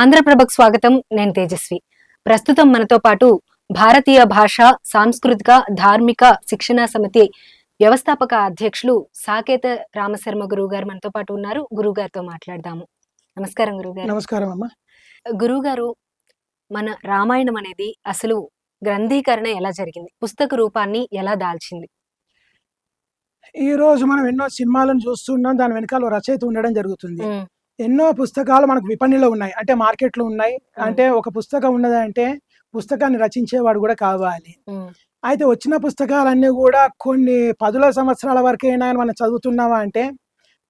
ఆంధ్రప్రభకు స్వాగతం. నేను తేజస్వి. ప్రస్తుతం మనతో పాటు భారతీయ భాష సాంస్కృతిక ధార్మిక శిక్షణా సమితి వ్యవస్థాపక అధ్యక్షులు సాకేత రామశర్మ గురువు గారు మనతో పాటు ఉన్నారు. గురువు గారితో మాట్లాడదాము. నమస్కారం గురువు గారు నమస్కారం అమ్మ. గురువు గారు మన రామాయణం అనేది అసలు గ్రంథీకరణ ఎలా జరిగింది? పుస్తక రూపాన్ని ఎలా దాల్చింది? ఈ రోజు మనం ఎన్నో సినిమాలను చూస్తున్నాం దాని వెనకాల రచయిత ఉండడం జరుగుతుంది. ఎన్నో పుస్తకాలు మనకు విపణిలో ఉన్నాయి. అంటే మార్కెట్లో ఉన్నాయి. అంటే ఒక పుస్తకం ఉన్నదంటే పుస్తకాన్ని రచించేవాడు కూడా కావాలి. అయితే వచ్చిన పుస్తకాలన్నీ కూడా కొన్ని పదుల సంవత్సరాల వరకైనా మనం చదువుతున్నావా అంటే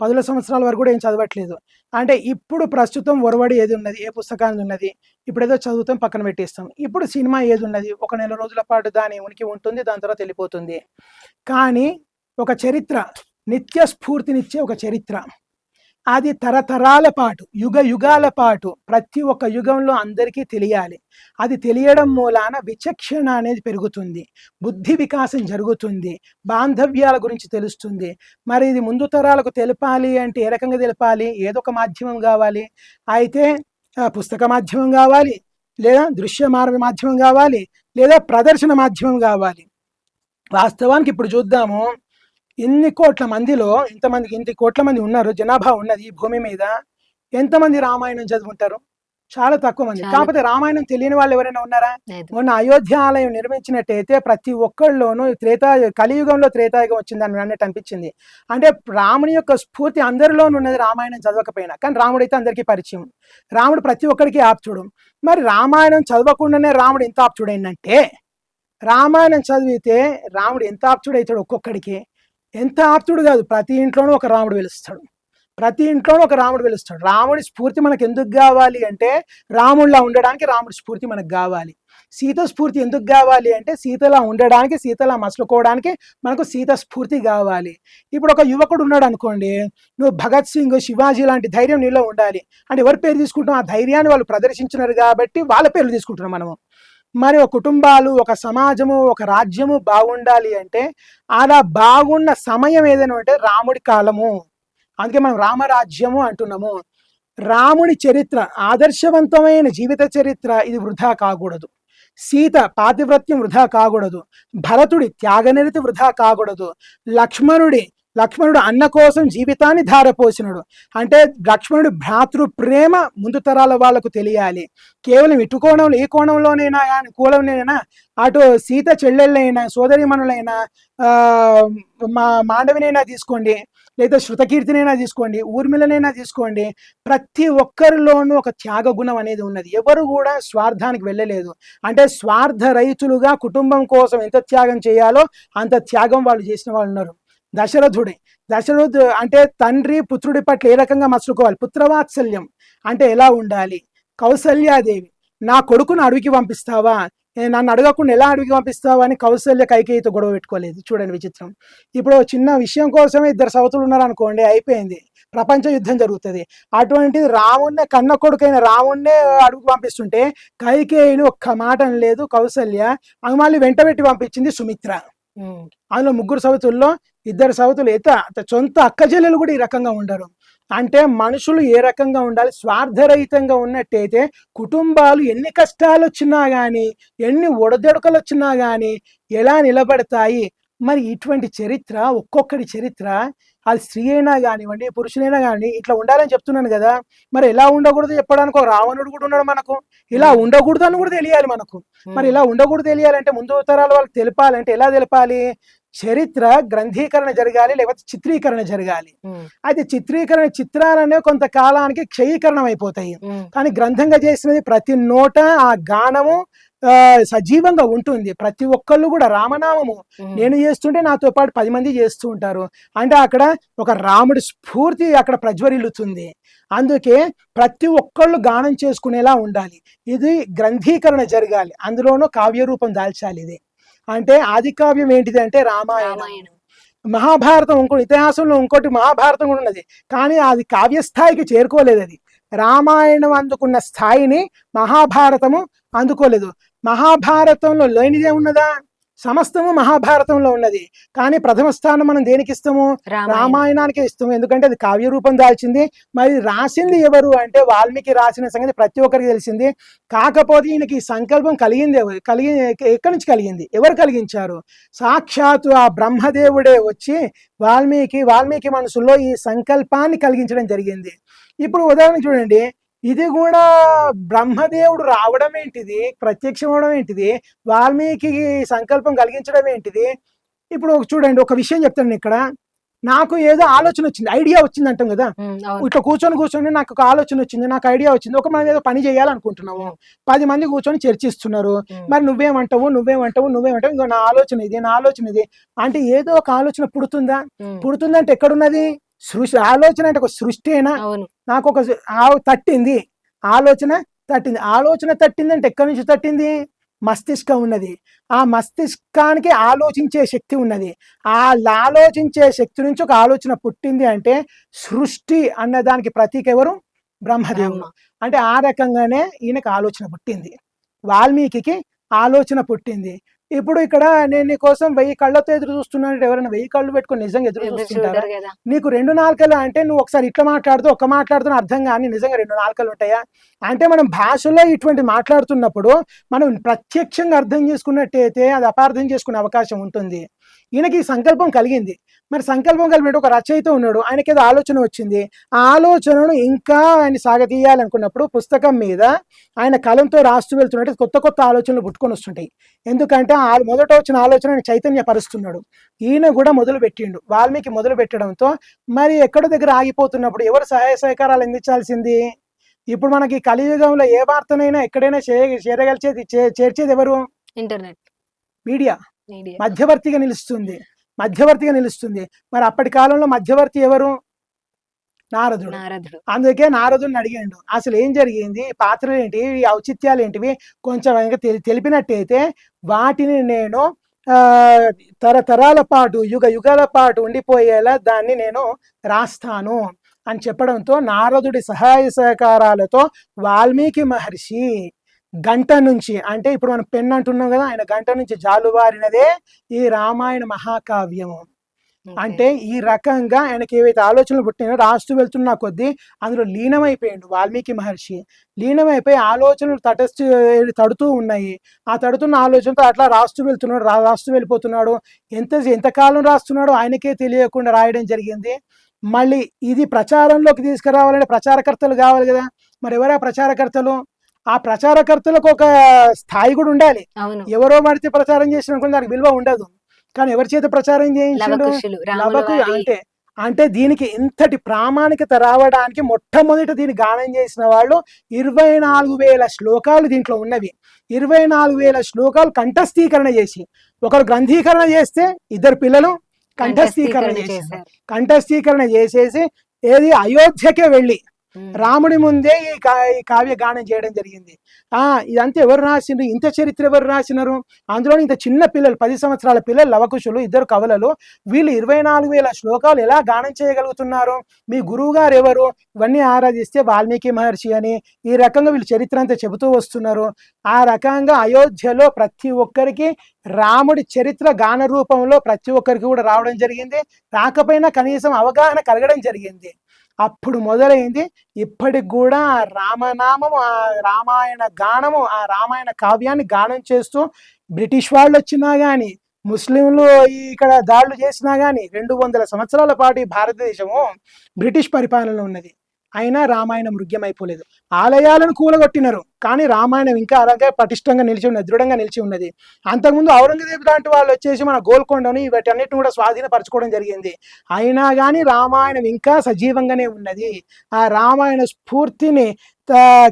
పదుల సంవత్సరాల వరకు కూడా ఏం చదవట్లేదు. అంటే ఇప్పుడు ప్రస్తుతం ఒరవడి ఏది ఉన్నది? ఏ పుస్తకాన్ని ఉన్నది? ఇప్పుడు ఏదో చదువుతాం పక్కన పెట్టేస్తాం. ఇప్పుడు సినిమా ఏది ఉన్నది? ఒక నెల రోజుల పాటు దాని ఉనికి ఉంటుంది దాని తర్వాత వెళ్ళిపోతుంది. కానీ ఒక చరిత్ర నిత్య స్ఫూర్తినిచ్చే ఒక చరిత్ర. అది తరతరాల పాటు యుగ యుగాల పాటు ప్రతి ఒక్క యుగంలో అందరికీ తెలియాలి. అది తెలియడం మూలాన విచక్షణ అనేది పెరుగుతుంది. బుద్ధి వికాసం జరుగుతుంది. బాంధవ్యాల గురించి తెలుస్తుంది. మరి ఇది ముందు తరాలకు తెలపాలి అంటే ఏ రకంగా తెలపాలి? ఏదో ఒక మాధ్యమం కావాలి? అయితే పుస్తక మాధ్యమం కావాలి? లేదా దృశ్య మార్గ మాధ్యమం కావాలి? లేదా ప్రదర్శన మాధ్యమం కావాలి? వాస్తవానికి ఇప్పుడు చూద్దాము. ఇన్ని కోట్ల మందిలో ఇంతమందికి ఇంత కోట్ల మంది ఉన్నారు జనాభా ఉన్నది ఈ భూమి మీద. ఎంతమంది రామాయణం చదువుకుంటారు? చాలా తక్కువ మంది. కాకపోతే రామాయణం తెలియని వాళ్ళు ఎవరైనా ఉన్నారా. మొన్న అయోధ్య ఆలయం నిర్మించినట్టయితే ప్రతి ఒక్కళ్ళలోనూ త్రేతా కలియుగంలో త్రేతాయుగం వచ్చిందని అన్నట్టు అనిపించింది. అంటే రాముని యొక్క స్ఫూర్తి అందరిలోనూ ఉన్నది రామాయణం చదవకపోయినా. కానీ రాముడు అయితే అందరికీ పరిచయం. రాముడు ప్రతి ఒక్కరికి ఆప్తుడు. మరి రామాయణం చదవకుండానే రాముడు ఎంత ఆప్తుడైందంటే? రామాయణం చదివితే రాముడు ఎంత ఆప్తుడు అవుతాడు ఒక్కొక్కడికి? ఎంత ఆప్తుడు కాదు. ప్రతి ఇంట్లోనూ ఒక రాముడు వెలుస్తాడు. ప్రతి ఇంట్లోనూ ఒక రాముడు వెలుస్తాడు. రాముడి స్ఫూర్తి మనకు ఎందుకు కావాలి అంటే రాముడిలా ఉండడానికి రాముడి స్ఫూర్తి మనకు కావాలి. సీత స్ఫూర్తి ఎందుకు కావాలి అంటే సీతలా ఉండడానికి సీతలా మసులుకోవడానికి మనకు సీత స్ఫూర్తి కావాలి. ఇప్పుడు ఒక యువకుడు ఉన్నాడు అనుకోండి. నువ్వు భగత్ సింగ్ శివాజీ లాంటి ధైర్యం నీలో ఉండాలి. అంటే ఎవరి పేరు తీసుకుంటాం ఆ ధైర్యాన్ని వాళ్ళు ప్రదర్శించినారు కాబట్టి వాళ్ళ పేర్లు తీసుకుంటున్నాం మనము. మరి ఒక కుటుంబాలు ఒక సమాజము ఒక రాజ్యము బాగుండాలి అంటే అలా బాగున్న సమయం ఏదైనా అంటే రాముడి కాలము. అందుకే మనం రామరాజ్యము అంటున్నాము. రాముడి చరిత్ర ఆదర్శవంతమైన జీవిత చరిత్ర ఇది వృధా కాకూడదు. సీత పాతివ్రత్యం వృధా కాకూడదు. భరతుడి త్యాగనిరతి వృధా కాకూడదు. లక్ష్మణుడి లక్ష్మణుడు అన్న కోసం జీవితాన్ని ధారపోసినడు. అంటే లక్ష్మణుడు భ్రాతృ ప్రేమ ముందు తరాల వాళ్ళకు తెలియాలి. కేవలం ఇటు కోణంలో ఈ కోణంలోనైనా కానీ కోణంలోనైనా అటు సీత చెల్లెళ్ళైనా సోదరిమణులైనా మా మాండవినైనా తీసుకోండి లేదా శృతకీర్తినైనా తీసుకోండి ఊర్మిళనైనా తీసుకోండి ప్రతి ఒక్కరిలోనూ ఒక త్యాగ గుణం అనేది ఉన్నది. ఎవరు కూడా స్వార్థానికి వెళ్ళలేదు. అంటే స్వార్థ రైతులుగా కుటుంబం కోసం ఎంత త్యాగం చేయాలో అంత త్యాగం వాళ్ళు చేసిన వాళ్ళు ఉన్నారు. దశరథుడే. దశరథుడు అంటే తండ్రి పుత్రుడి పట్ల ఏ రకంగా మసులుకోవాలి? పుత్రవాత్సల్యం. అంటే ఎలా ఉండాలి? కౌసల్యాదేవి నా కొడుకును అడవికి పంపిస్తావా? నన్ను అడగకుండా ఎలా అడవికి పంపిస్తావా అని కౌసల్య కైకేయితో గొడవ పెట్టుకోలేదు. చూడండి విచిత్రం. ఇప్పుడు చిన్న విషయం కోసమే ఇద్దరు సవతులు ఉన్నారు అనుకోండి అయిపోయింది. ప్రపంచ యుద్ధం జరుగుతుంది. అటువంటిది రాముణ్ణే కన్న కొడుకైన రాముణ్ణే అడుగు పంపిస్తుంటే కైకేయిని ఒక్క మాట లేదు కౌసల్య ఆమె మళ్ళీ వెంట పెట్టి పంపించింది సుమిత్ర. అందులో ముగ్గురు సవతుల్లో ఇద్దరు సవతులు ఎత సొంత అక్క చెల్లెలు కూడా ఈ రకంగా ఉండరు. అంటే మనుషులు ఏ రకంగా ఉండాలి? స్వార్థరహితంగా ఉన్నట్టయితే కుటుంబాలు ఎన్ని కష్టాలు వచ్చినా కానీ ఎన్ని ఒడదొడకలు వచ్చినా కానీ ఎలా నిలబడతాయి? మరి ఇటువంటి చరిత్ర ఒక్కొక్కడి చరిత్ర అది స్త్రీ అయినా కానివ్వండి పురుషులైనా కానీ ఇట్లా ఉండాలని చెప్తున్నాను కదా. మరి ఎలా ఉండకూడదు చెప్పడానికి? ఒక రావణుడు కూడా ఉన్నాడు మనకు. ఇలా ఉండకూడదు అని కూడా తెలియాలి మనకు. మరి ఇలా ఉండకూడదు తెలియాలంటే ముందు తరాల వాళ్ళకి తెలపాలంటే ఎలా తెలపాలి? చరిత్ర గ్రంథీకరణ జరగాలి లేకపోతే చిత్రీకరణ జరగాలి. అయితే చిత్రీకరణ చిత్రాలనే కొంతకాలానికి క్షయీకరణం అయిపోతాయి కానీ గ్రంథంగా చేసినది ప్రతి నోట ఆ గానము సజీవంగా ఉంటుంది. ప్రతి ఒక్కళ్ళు కూడా రామనామము. నేను చేస్తుంటే నాతో పాటు పది మంది చేస్తూ ఉంటారు. అంటే అక్కడ ఒక రాముడి స్ఫూర్తి అక్కడ ప్రజ్వరిల్లుతుంది. అందుకే ప్రతి ఒక్కళ్ళు గానం చేసుకునేలా ఉండాలి. ఇది గ్రంథీకరణ జరగాలి. అందులోనూ కావ్య రూపం దాల్చాలి ఇది. అంటే ఆది కావ్యం ఏంటిది అంటే రామాయణం. మహాభారతం ఇంకోటి ఇతిహాసంలో ఇంకోటి మహాభారతం కూడా ఉన్నది. కానీ అది కావ్యస్థాయికి చేరుకోలేదు అది. రామాయణం అందుకున్న స్థాయిని మహాభారతము అందుకోలేదు. మహాభారతంలో లేనిదే ఉన్నదా? సమస్తము మహాభారతంలో ఉన్నది. కానీ ప్రథమ స్థానం మనం దేనికి ఇస్తాము? రామాయణం. రామాయణానికి ఇస్తాము. ఎందుకంటే అది కావ్య రూపం దాల్చింది. మరి రాసింది ఎవరు అంటే వాల్మీకి రాసిన సంగతి ప్రతి ఒక్కరికి తెలిసింది. కాకపోతే ఈయనకి ఈ సంకల్పం కలిగింది ఎవరు? కలిగి ఎక్కడి నుంచి కలిగింది? ఎవరు కలిగించారు? సాక్షాత్తు ఆ బ్రహ్మదేవుడే వచ్చి వాల్మీకి వాల్మీకి మనసులో ఈ సంకల్పాన్ని కలిగించడం జరిగింది. ఇప్పుడు ఉదాహరణ చూడండి. ఇది కూడా బ్రహ్మదేవుడు రావడం ఏంటిది? ప్రత్యక్షం అవడం ఏంటిది? వాల్మీకి సంకల్పం కలిగించడం ఏంటిది? ఇప్పుడు ఒక చూడండి ఒక విషయం చెప్తాను ఇక్కడ. నాకు ఏదో ఆలోచన వచ్చింది ఐడియా వచ్చింది అంటాం కదా? ఇట్లా కూర్చొని కూర్చొని నాకు ఒక ఆలోచన వచ్చింది నాకు ఐడియా వచ్చింది. ఒక మనం ఏదో పని చేయాలనుకుంటున్నాము. పది మంది కూర్చొని చర్చిస్తున్నారు. మరి నువ్వేమంటావు నువ్వేమంటావు నువ్వేమంటావు? ఇంకో నా ఆలోచన ఇది నా ఆలోచన ఇది. అంటే ఏదో ఒక ఆలోచన పుడుతుందా? పుడుతుందంటే ఎక్కడున్నది? సృష్టి ఆలోచన అంటే ఒక సృష్టినా నాకు ఒక తట్టింది. ఆలోచన తట్టింది. ఆలోచన తట్టిందంటే ఎక్కడి నుంచి తట్టింది? మస్తిష్కం ఉన్నది. ఆ మస్తిష్కానికి ఆలోచించే శక్తి ఉన్నది. ఆ ఆలోచించే శక్తి నుంచి ఒక ఆలోచన పుట్టింది అంటే సృష్టి అన్న దానికి ప్రతీక ఎవరు? బ్రహ్మదేవుడు. బ్రహ్మ. అంటే ఆ రకంగానే ఈయనకు ఆలోచన పుట్టింది. వాల్మీకి ఆలోచన పుట్టింది. ఇప్పుడు ఇక్కడ నేను నీ కోసం వెయ్యి కళ్ళతో ఎదురు చూస్తున్నాను ఎవరైనా వెయ్యి కళ్ళు పెట్టుకొని నిజంగా ఎదురు చూస్తుంటారా? నీకు రెండు నాలుకలు అంటే నువ్వు ఒకసారి ఇట్లా మాట్లాడుతూ ఒక్క మాట్లాడుతున్న అర్థం కానీ నిజంగా రెండు నాలుకలు ఉంటాయా? అంటే మనం భాషలో ఇటువంటి మాట్లాడుతున్నప్పుడు మనం ప్రత్యక్షంగా అర్థం చేసుకున్నట్టయితే అది అపార్థం చేసుకునే అవకాశం ఉంటుంది. ఈయనకి ఈ సంకల్పం కలిగింది. మరి సంకల్పం కలిగినట్టు ఒక రచయిత ఉన్నాడు. ఆయనకి ఏదో ఆలోచన వచ్చింది. ఆ ఆలోచనను ఇంకా ఆయన సాగతీయాలనుకున్నప్పుడు పుస్తకం మీద ఆయన కలంతో రాస్తూ వెళ్తున్నట్టు కొత్త కొత్త ఆలోచనలు పుట్టుకొని వస్తుంటాయి. ఎందుకంటే ఆ మొదట వచ్చిన ఆలోచన ఆయన చైతన్యపరుస్తున్నాడు. ఈయన కూడా మొదలు పెట్టిండు వాల్మీకి మొదలు పెట్టడంతో మరి ఎక్కడో దగ్గర ఆగిపోతున్నప్పుడు ఎవరు సహాయ సహకారాలు అందించాల్సింది? ఇప్పుడు మనకి కలియుగంలో ఏ వార్తనైనా ఎక్కడైనా చే- చేరగలిచేది చేర్చేది ఎవరు? ఇంటర్నెట్. మీడియా. మధ్యవర్తిగా నిలుస్తుంది. మధ్యవర్తిగా నిలుస్తుంది. మరి అప్పటి కాలంలో మధ్యవర్తి ఎవరు? నారదుడు. నారదుడు. అందుకే నారదుని అడిగాడు. అసలు ఏం జరిగింది? పాత్రలు ఏంటి? ఈ ఔచిత్యాలు ఏంటివి? కొంచెం తెలిపినట్టయితే వాటిని నేను తరతరాల పాటు యుగ యుగాల పాటు ఉండిపోయేలా దాన్ని నేను రాస్తాను అని చెప్పడంతో నారదుడి సహాయ సహకారాలతో వాల్మీకి మహర్షి గంట నుంచి అంటే ఇప్పుడు మనం పెన్ అంటున్నాం కదా ఆయన గంట నుంచి జాలువారినదే ఈ రామాయణ మహాకావ్యము. అంటే ఈ రకంగా ఆయనకి ఏవైతే ఆలోచనలు పుట్టినాయో రాస్తూ వెళ్తున్న కొద్దీ అందులో లీనమైపోయాడు వాల్మీకి మహర్షి. లీనమైపోయి ఆలోచనలు తటస్థ తడుతూ ఉన్నాయి. ఆ తడుతున్న ఆలోచనతో అట్లా రాస్తూ వెళ్తున్నాడు రాస్తూ వెళ్ళిపోతున్నాడు. ఎంత ఎంతకాలం రాస్తున్నాడో ఆయనకే తెలియకుండా రాయడం జరిగింది. మళ్ళీ ఇది ప్రచారంలోకి తీసుకురావాలంటే ప్రచారకర్తలు కావాలి కదా. మరి ఎవరా ప్రచారకర్తలు? ఆ ప్రచారకర్తలకు ఒక స్థాయి కూడా ఉండాలి. ఎవరో పడితే ప్రచారం చేసిన దానికి విలువ ఉండదు. కానీ ఎవరి చేత ప్రచారం చేయించాడు? అంటే అంటే దీనికి ఇంతటి ప్రామాణికత రావడానికి మొట్టమొదట దీన్ని గానం చేసిన వాళ్ళు ఇరవై నాలుగు వేల శ్లోకాలు దీంట్లో ఉన్నవి. ఇరవై నాలుగు వేల శ్లోకాలు కంఠస్థీకరణ చేసి ఒకరు గ్రంథీకరణ చేస్తే ఇద్దరు పిల్లలు కంఠస్థీకరణ చేశారు. కంఠస్థీకరణ చేసేసి ఏది అయోధ్యకే వెళ్ళి రాముడి ముందే ఈ కా ఈ కావ్య గానం చేయడం జరిగింది. ఆ ఇదంతా ఎవరు రాసిండ్రు? ఇంత చరిత్ర ఎవరు రాసినారు? అందులో ఇంత చిన్న పిల్లలు పది సంవత్సరాల పిల్లలు లవకుశులు ఇద్దరు కవులలు వీళ్ళు ఇరవై నాలుగు వేల శ్లోకాలు ఎలా గానం చేయగలుగుతున్నారు? మీ గురువు గారు ఎవరు? ఇవన్నీ ఆరాధిస్తే వాల్మీకి మహర్షి అని ఈ రకంగా వీళ్ళు చరిత్ర అంతా చెబుతూ వస్తున్నారు. ఆ రకంగా అయోధ్యలో ప్రతి ఒక్కరికి రాముడి చరిత్ర గాన రూపంలో ప్రతి ఒక్కరికి కూడా రావడం జరిగింది. రాకపోయినా కనీసం అవగాహన కలగడం జరిగింది. అప్పుడు మొదలైంది. ఇప్పటికి కూడా ఆ రామనామము ఆ రామాయణ గానము ఆ రామాయణ కావ్యాన్ని గానం చేస్తూ బ్రిటిష్ వాళ్ళు వచ్చినా కానీ ముస్లింలు ఇక్కడ దాడులు చేసినా కానీ రెండు వందల సంవత్సరాల పాటు భారతదేశము బ్రిటిష్ పరిపాలనలో ఉన్నది. అయినా రామాయణం మృగ్యమైపోలేదు. ఆలయాలను కూలగొట్టినారు. కానీ రామాయణం ఇంకా అలాగే పటిష్టంగా నిలిచి ఉన్నది దృఢంగా నిలిచి ఉన్నది. అంతకుముందు ఔరంగజేబు లాంటి వాళ్ళు వచ్చేసి మన గోల్కొండను వీటన్నిటిని కూడా స్వాధీనపరచుకోవడం జరిగింది. అయినా కానీ రామాయణం ఇంకా సజీవంగానే ఉన్నది. ఆ రామాయణ స్ఫూర్తిని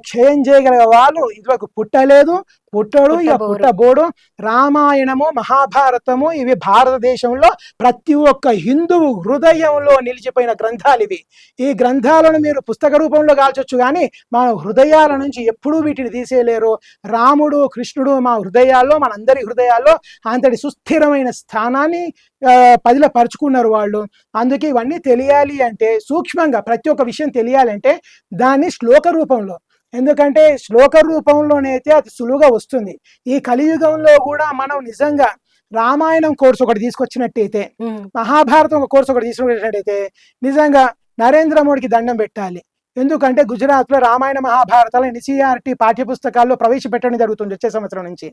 క్షయం చేయగల వాళ్ళు ఇదివరకు పుట్టలేదు పుట్టడు ఇక. పుట్టబోడు రామాయణము మహాభారతము ఇవి భారతదేశంలో ప్రతి ఒక్క హిందువు హృదయంలో నిలిచిపోయిన గ్రంథాలు ఇవి. ఈ గ్రంథాలను మీరు పుస్తక రూపంలో కాల్చొచ్చు కానీ మా హృదయాల నుంచి ఎప్పుడూ వీటిని తీసేయలేరు. రాముడు కృష్ణుడు మా హృదయాల్లో మనందరి హృదయాల్లో అంతటి సుస్థిరమైన స్థానాన్ని ఆ, పదిలో పరుచుకున్నారు వాళ్ళు. అందుకే ఇవన్నీ తెలియాలి అంటే సూక్ష్మంగా ప్రతి ఒక్క విషయం తెలియాలంటే దాన్ని శ్లోక రూపంలో. ఎందుకంటే శ్లోక రూపంలోనైతే అది సులువుగా వస్తుంది. ఈ కలియుగంలో కూడా మనం నిజంగా రామాయణం కోర్సు ఒకటి తీసుకొచ్చినట్టయితే మహాభారతం ఒక కోర్సు ఒకటి తీసుకున్నట్టయితే నిజంగా నరేంద్ర మోడీకి దండం పెట్టాలి. ఎందుకంటే గుజరాత్లో రామాయణ మహాభారతాలు ఎన్సీఆర్టీ పాఠ్య పుస్తకాల్లో ప్రవేశపెట్టడం జరుగుతుంది వచ్చే సంవత్సరం నుంచి.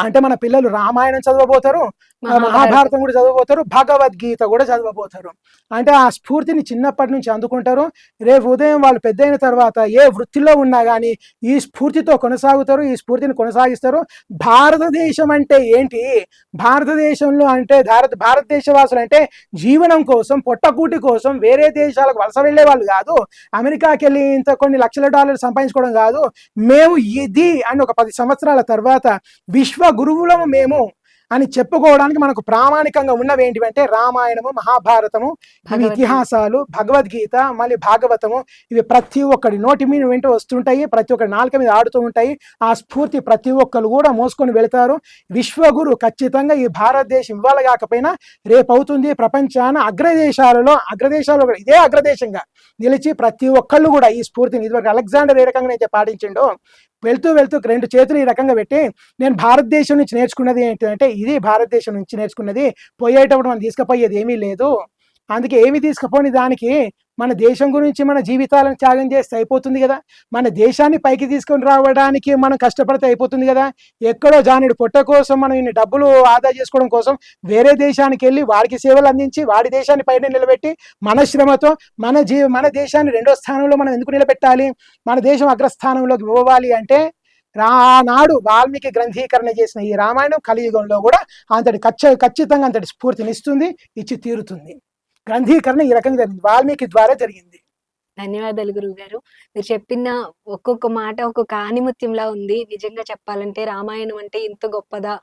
అంటే మన పిల్లలు రామాయణం చదవబోతారు మహాభారతం. కూడా చదవబోతారు భగవద్గీత కూడా చదవబోతారు. అంటే ఆ స్ఫూర్తిని చిన్నప్పటి నుంచి అందుకుంటారు. రేపు ఉదయం వాళ్ళు పెద్ద అయిన తర్వాత ఏ వృత్తిలో ఉన్నా కానీ ఈ స్ఫూర్తితో కొనసాగుతారు ఈ స్ఫూర్తిని కొనసాగిస్తారు. భారతదేశం అంటే ఏంటి? భారతదేశంలో అంటే భారత భారతదేశవాసులు అంటే జీవనం కోసం పొట్టకూటి కోసం వేరే దేశాలకు వలస వెళ్ళే వాళ్ళు కాదు. అమెరికాకి వెళ్ళి ఇంత కొన్ని లక్షల డాలర్లు సంపాదించుకోవడం కాదు. మేము ఇది అని ఒక పది సంవత్సరాల తర్వాత విశ్వ గురువులము మేము అని చెప్పుకోవడానికి మనకు ప్రామాణికంగా ఉన్నవి ఏంటివంటే రామాయణము మహాభారతము ఇవి. ఇతిహాసాలు భగవద్గీత మళ్ళీ భాగవతము. ఇవి ప్రతి ఒక్కడి నోటి మీద వింటూ వస్తుంటాయి ప్రతి ఒక్కరి నాలుక మీద ఆడుతూ ఉంటాయి. ఆ స్ఫూర్తి ప్రతి ఒక్కరు కూడా మోసుకొని వెళతారు. విశ్వగురు ఖచ్చితంగా ఈ భారతదేశం ఇవాళ కాకపోయినా రేపు అవుతుంది ప్రపంచాన అగ్రదేశాలలో అగ్రదేశాలు కూడా ఇదే అగ్రదేశంగా నిలిచి ప్రతి ఒక్కళ్ళు కూడా ఈ స్ఫూర్తిని ఇదివరకు అలెగ్జాండర్ ఏ రకంగా అయితే పాటించిండో వెళ్తూ వెళ్తూ రెండు చేతులు ఈ రకంగా పెట్టి నేను భారతదేశం నుంచి నేర్చుకున్నది ఏంటంటే ఇది భారతదేశం నుంచి నేర్చుకున్నది. పోయేటప్పుడు మనం తీసుకుపోయేది ఏమీ లేదు. అందుకే ఏమి తీసుకుపోని దానికి మన దేశం గురించి మన జీవితాలను త్యాగం చేస్తే అయిపోతుంది కదా. మన దేశాన్ని పైకి తీసుకొని రావడానికి మనం కష్టపడితే అయిపోతుంది కదా. ఎక్కడో జానుడు పొట్ట కోసం మనం ఇన్ని డబ్బులు ఆదా చేసుకోవడం కోసం వేరే దేశానికి వెళ్ళి వాడికి సేవలు అందించి వాడి దేశాన్ని పైన నిలబెట్టి మన శ్రమతో మన జీ మన దేశాన్ని రెండో స్థానంలో మనం ఎందుకు నిలబెట్టాలి? మన దేశం అగ్రస్థానంలోకి పోవాలి అంటే రానాడు వాల్మీకి గ్రంథీకరణ చేసిన ఈ రామాయణం కలియుగంలో కూడా అంతటి ఖచ్చ ఖచ్చితంగా అంతటి స్ఫూర్తినిస్తుంది ఇచ్చి తీరుతుంది గ్రంథీకరణ ఈ రకంగా జరిగింది. వాల్మీకి ద్వారా జరిగింది. ధన్యవాదాలు గురువు గారు మీరు చెప్పిన ఒక్కొక్క మాట ఒక్కొక్క ఆనిముత్యంలా ఉంది. నిజంగా చెప్పాలంటే రామాయణం అంటే ఇంత గొప్పదా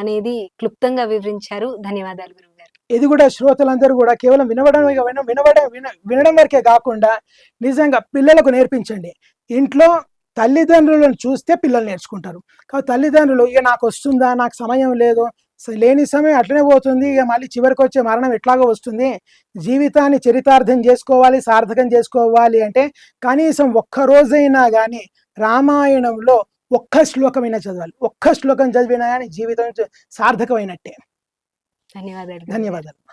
అనేది క్లుప్తంగా వివరించారు. ధన్యవాదాలు గురువు గారు ఇది కూడా శ్రోతలందరూ కూడా కేవలం వినవడం విన వినవడం విన వినడం వరకే కాకుండా నిజంగా పిల్లలకు నేర్పించండి. ఇంట్లో తల్లిదండ్రులను చూస్తే పిల్లలు నేర్చుకుంటారు. కాబట్టి తల్లిదండ్రులు ఇక నాకు వస్తుందా? నాకు సమయం లేదు. లేని సమయం అట్లనే పోతుంది. ఇక మళ్ళీ చివరికి వచ్చే మరణం ఎట్లాగో వస్తుంది. జీవితాన్ని చరితార్థం చేసుకోవాలి సార్థకం చేసుకోవాలి అంటే కనీసం ఒక్క రోజైనా కానీ రామాయణంలో ఒక్క శ్లోకమైనా చదవాలి. ఒక్క శ్లోకం చదివినా కానీ జీవితం సార్థకమైనట్టే. ధన్యవాదాలు. ధన్యవాదాలు.